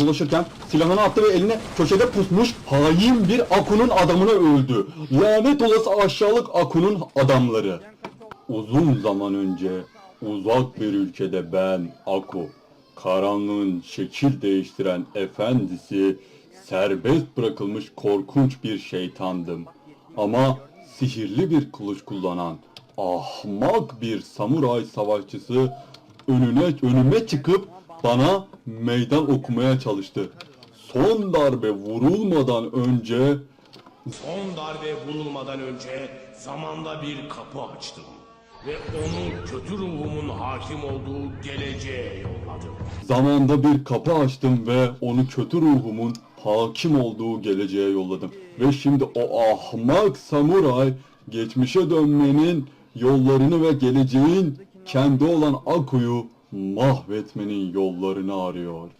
dolaşırken silahını attı ve eline köşede pusmuş hain bir Aku'nun adamını öldü. Lanet olası aşağılık Aku'nun adamları. Uzun zaman önce uzak bir ülkede ben Aku, karanlığın şekil değiştiren efendisi, serbest bırakılmış korkunç bir şeytandım. Ama sihirli bir kılıç kullanan ahmak bir samuray savaşçısı önüne önüme çıkıp bana meydan okumaya çalıştı. Son darbe vurulmadan önce Son darbe vurulmadan önce zamanda bir kapı açtım. Ve onu kötü ruhumun hakim olduğu geleceğe yolladım. Zamanda bir kapı açtım ve onu kötü ruhumun hakim olduğu geleceğe yolladım. Ve şimdi o ahmak samuray geçmişe dönmenin yollarını ve geleceğin kendi olan Aku'yu mahvetmenin yollarını arıyor.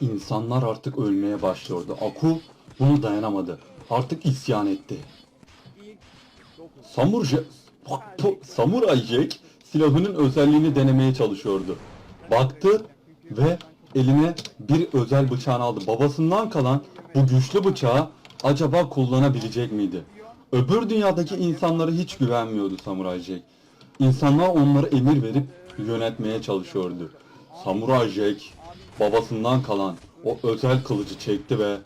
İnsanlar artık ölmeye başlıyordu. Aku bunu dayanamadı. Artık isyan etti. Samur Samuray Jack silahının özelliğini denemeye çalışıyordu. Baktı ve eline bir özel bıçağını aldı. Babasından kalan bu güçlü bıçağı acaba kullanabilecek miydi? Öbür dünyadaki insanlara hiç güvenmiyordu Samuray Jack. İnsanlar onlara emir verip yönetmeye çalışıyordu. Samuray Jack babasından kalan o özel kılıcı çekti ve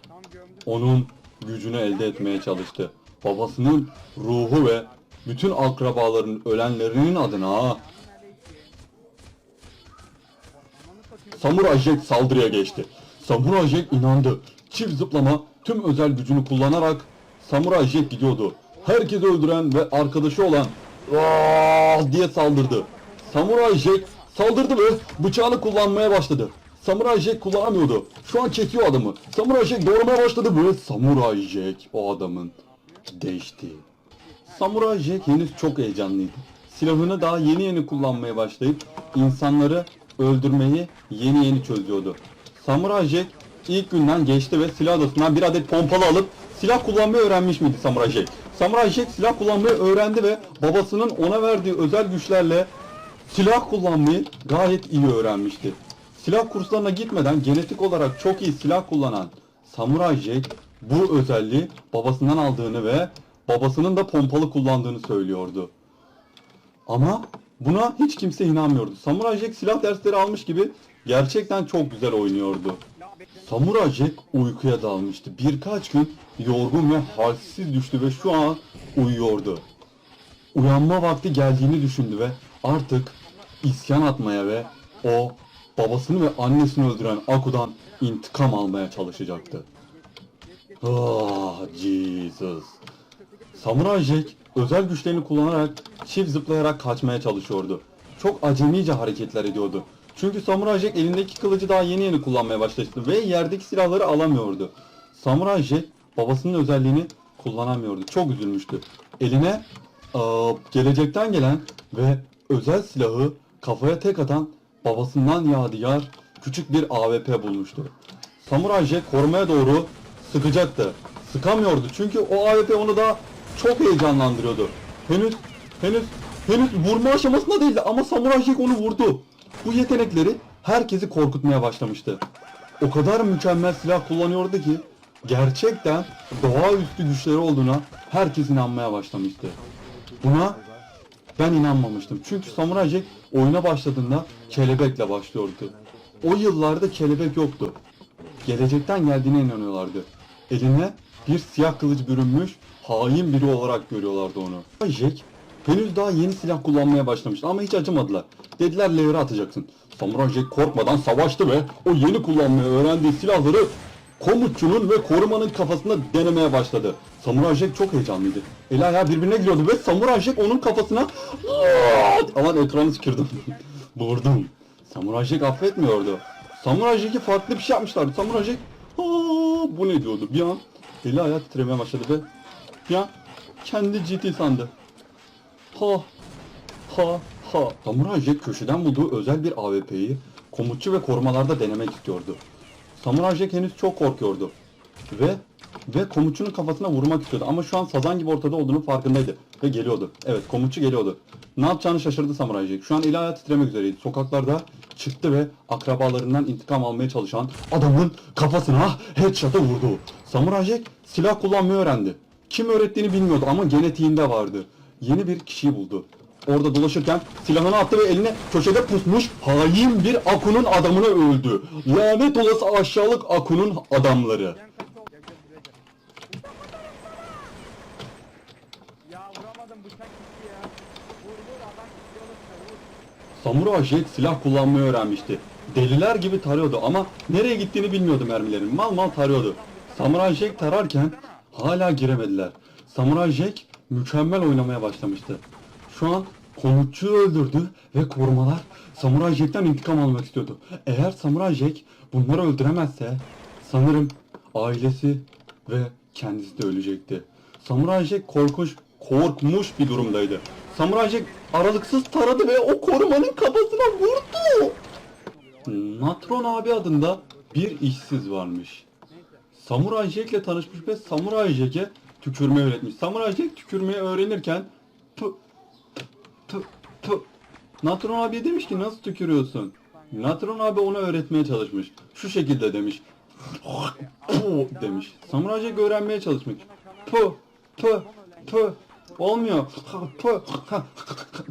onun gücünü elde etmeye çalıştı. Babasının ruhu ve bütün akrabaların ölenlerinin adına Samuray Jack saldırıya geçti. Samuray Jack inandı. Çift zıplama tüm özel gücünü kullanarak Samuray Jack gidiyordu. Herkesi öldüren ve arkadaşı olan diye saldırdı. Samuray Jack saldırdı ve bıçağını kullanmaya başladı. Samuray Jack kullanamıyordu. Şu an kesiyor adamı. Samuray Jack doğramaya başladı ve Samuray Jack o adamın değişti. Samuray Jack henüz çok heyecanlıydı. Silahını daha yeni yeni kullanmaya başlayıp insanları öldürmeyi yeni yeni çözüyordu. Samuray Jack ilk günden geçti ve silah odasından bir adet pompalı alıp silah kullanmayı öğrenmiş miydi Samuray Jack? Samuray Jack silah kullanmayı öğrendi ve babasının ona verdiği özel güçlerle silah kullanmayı gayet iyi öğrenmişti. Silah kurslarına gitmeden genetik olarak çok iyi silah kullanan Samuray Jack bu özelliği babasından aldığını ve babasının da pompalı kullandığını söylüyordu. Ama buna hiç kimse inanmıyordu. Samuray Jack silah dersleri almış gibi gerçekten çok güzel oynuyordu. Samuray Jack uykuya dalmıştı. Birkaç gün yorgun ve halsiz düştü ve şu an uyuyordu. Uyanma vakti geldiğini düşündü ve artık isyan atmaya ve o babasını ve annesini öldüren Aku'dan intikam almaya çalışacaktı. Ah Jesus. Samuray Jack özel güçlerini kullanarak çift zıplayarak kaçmaya çalışıyordu. Çok acemice hareketler ediyordu. Çünkü Samuray Jack elindeki kılıcı daha yeni yeni kullanmaya başlamıştı ve yerdeki silahları alamıyordu. Samuray Jack babasının özelliğini kullanamıyordu. Çok üzülmüştü. Eline eee, gelecekten gelen ve özel silahı kafaya tek atan babasından yadigar küçük bir AWP bulmuştu. Samuray Jack korumaya doğru sıkacaktı. Sıkamıyordu çünkü o AWP onu da çok heyecanlandırıyordu. Henüz henüz henüz vurma aşamasında değildi ama Samuray Jack onu vurdu. Bu yetenekleri herkesi korkutmaya başlamıştı. O kadar mükemmel silah kullanıyordu ki gerçekten doğaüstü güçleri olduğuna herkes inanmaya başlamıştı. Buna ben inanmamıştım. Çünkü Samuray Jack oyuna başladığında kelebekle başlıyordu. O yıllarda kelebek yoktu. Gelecekten geldiğine inanıyorlardı. Eline bir siyah kılıç bürünmüş hain biri olarak görüyorlardı onu. Jack henüz daha yeni silah kullanmaya başlamıştı ama hiç acımadılar. Dediler levre atacaksın. Samuray Jack korkmadan savaştı ve o yeni kullanmayı öğrendiği silahları komutçunun ve korumanın kafasında denemeye başladı. Samuray Jack çok heyecanlıydı. Eli ayağı birbirine giriyordu ve Samuray Jack onun kafasına aman ekranı tükürdüm. Vurdum. Samuray Jack affetmiyordu. Samuray Jack'i farklı bir şey yapmışlardı. Samuray Jack "Aa, bu ne diyordu. Bir an eli ayağı titremeye başladı ve bir an kendi GT sandı. Ha ha ha. Samuray Jack köşeden bulduğu özel bir AWP'yi komutçu ve korumalarda denemek istiyordu. Samuray Jack henüz çok korkuyordu. Ve ve komutçunun kafasına vurmak istiyordu ama şu an sazan gibi ortada olduğunu farkındaydı ve geliyordu. Evet komutçu geliyordu. Ne yapacağını şaşırdı Samuray Jack. Şu an eli ayağı titremek üzereydi. Sokaklarda çıktı ve akrabalarından intikam almaya çalışan adamın kafasına headshot'ı vurdu. Samuray Jack silah kullanmayı öğrendi. Kim öğrettiğini bilmiyordu ama genetiğinde vardı. Yeni bir kişiyi buldu. Orada dolaşırken silahını attı ve eline köşede pusmuş hain bir Aku'nun adamını öldü. Lanet olası aşağılık Aku'nun adamları. Samuray Jack silah kullanmayı öğrenmişti. Deliler gibi tarıyordu ama nereye gittiğini bilmiyordu mermilerin. Mal mal tarıyordu. Samuray Jack tararken hala giremediler. Samuray Jack mükemmel oynamaya başlamıştı. Şu an komutçuyu öldürdü ve korumalar Samuray Jack'ten intikam almak istiyordu. Eğer Samuray Jack bunları öldüremezse sanırım ailesi ve kendisi de ölecekti. Samuray Jack korkunç, korkmuş bir durumdaydı. Samuray Jack aralıksız taradı ve o korumanın kafasına vurdu. Natron abi adında bir işsiz varmış. Samuray Jack tanışmış ve Samuray Jack'e tükürme öğretmiş. Samuray Jack tükürmeyi öğrenirken pı pı Natron abi demiş ki nasıl tükürüyorsun? Natron abi ona öğretmeye çalışmış. Şu şekilde demiş. Demiş. Samuray Jack öğrenmeye çalışmış. Pu pu pu olmuyor. Pu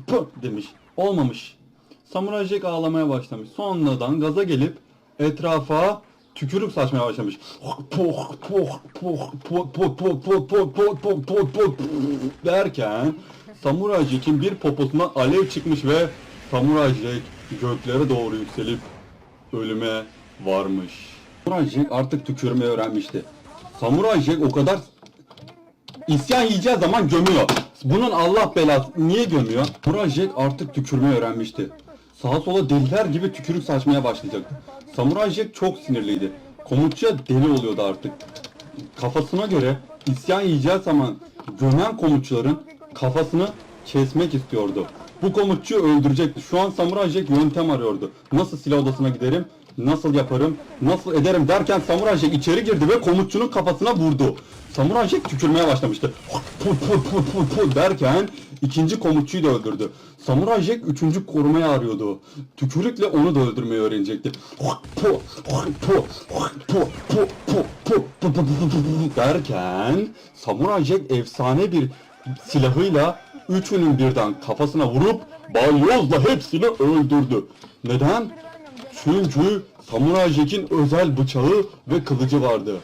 pu demiş. Olmamış. Samuray Jack ağlamaya başlamış. Sonradan gaza gelip etrafa tükürük saçmaya başlamış. derken Samuray Jack'in bir poposundan alev çıkmış ve Samuray Jack göklere doğru yükselip ölüme varmış. Samuray Jack artık tükürmeyi öğrenmişti. Samuray Jack o kadar İsyan yiyeceği zaman gömüyor. Bunun Allah belası. Niye gömüyor? Samuray Jack artık tükürmeyi öğrenmişti. Sağa sola deliler gibi tükürük saçmaya başlayacaktı. Samuray Jack çok sinirliydi. Komutçuya deli oluyordu artık. Kafasına göre isyan yiyeceği zaman gömen komutçuların kafasını kesmek istiyordu. Bu komutçu öldürecekti. Şu an Samuray Jack yöntem arıyordu. Nasıl silah odasına giderim? Nasıl yaparım? Nasıl ederim? Derken Samuray Jack içeri girdi ve komutçunun kafasına vurdu. Samuray Jack tükürmeye başlamıştı. Pul pul pul pul pul derken ikinci komutçuyu da öldürdü. Samuray Jack üçüncü korumayı arıyordu. Tükürükle onu da öldürmeyi öğrenecekti. Derken Samuray Jack efsane bir silahıyla üçünün birden kafasına vurup balyozla hepsini öldürdü. Neden? Çünkü Samuray Jack'in özel bıçağı ve kılıcı vardı.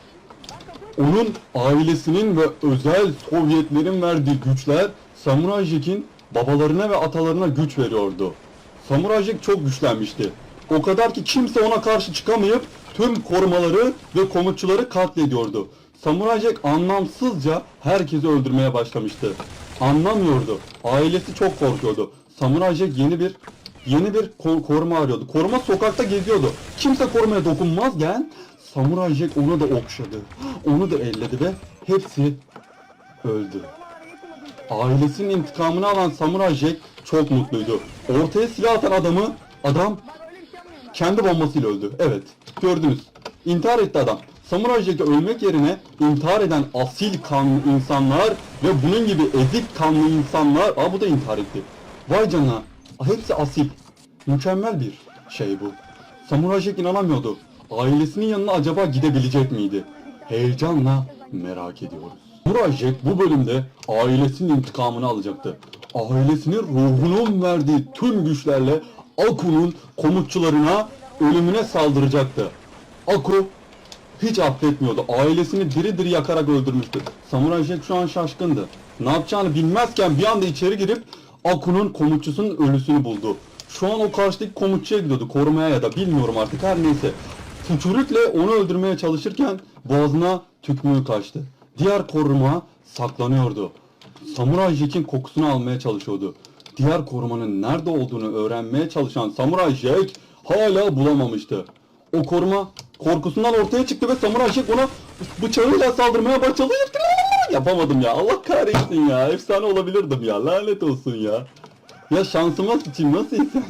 Onun ailesinin ve özel Sovyetlerin verdiği güçler Samuray Jack'in babalarına ve atalarına güç veriyordu. Samuray Jack çok güçlenmişti. O kadar ki kimse ona karşı çıkamayıp tüm korumaları ve komutçuları katlediyordu. Samuray Jack anlamsızca herkesi öldürmeye başlamıştı. Anlamıyordu. Ailesi çok korkuyordu. Samuray Jack yeni bir yeni bir ko- koruma arıyordu. Koruma sokakta geziyordu. Kimse korumaya dokunmazken Samuray Jack onu da okşadı. Onu da elledi ve hepsi öldü. Ailesinin intikamını alan Samuray Jack çok mutluydu. Ortaya silah atan adamı adam kendi bombasıyla öldü. Evet, gördünüz. İntihar etti adam. Samuray Jack'e ölmek yerine intihar eden asil kanlı insanlar ve bunun gibi ezik kanlı insanlar... Aa bu da intihar etti. Vay canına. Hepsi asil. Mükemmel bir şey bu. Samuray Jack inanamıyordu. Ailesinin yanına acaba gidebilecek miydi? Heyecanla merak ediyoruz. Samuray Jack bu bölümde ailesinin intikamını alacaktı. Ailesinin ruhunun verdiği tüm güçlerle Aku'nun komutçularına ölümüne saldıracaktı. Aku hiç affetmiyordu. Ailesini diri diri yakarak öldürmüştü. Samuray Jack şu an şaşkındı. Ne yapacağını bilmezken bir anda içeri girip Aku'nun komutçusunun ölüsünü buldu. Şu an o karşıdaki komutçuya gidiyordu. Korumaya ya da bilmiyorum artık her neyse. Tükürükle onu öldürmeye çalışırken boğazına tükmüğü kaçtı. Diğer koruma saklanıyordu. Samuray Jack'in kokusunu almaya çalışıyordu. Diğer korumanın nerede olduğunu öğrenmeye çalışan Samuray Jack hala bulamamıştı. O koruma korkusundan ortaya çıktı ve Samuray Jack ona bıçağıyla saldırmaya başladı. Yapamadım ya. Allah kahretsin ya. Efsane olabilirdim ya. Lanet olsun ya. Ya şansıma sıçayım nasıl insan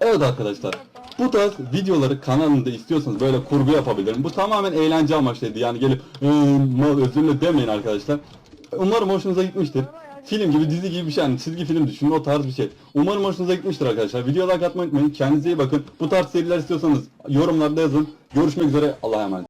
evet arkadaşlar. Bu tarz videoları kanalımda istiyorsanız böyle kurgu yapabilirim. Bu tamamen eğlence amaçlıydı. Yani gelip "Ee, mal özürle demeyin arkadaşlar. Umarım hoşunuza gitmiştir. Film gibi dizi gibi bir şey yani çizgi film düşünün o tarz bir şey. Umarım hoşunuza gitmiştir arkadaşlar. Videoya like atmayı unutmayın. Kendinize iyi bakın. Bu tarz seriler istiyorsanız yorumlarda yazın. Görüşmek üzere. Allah'a emanet.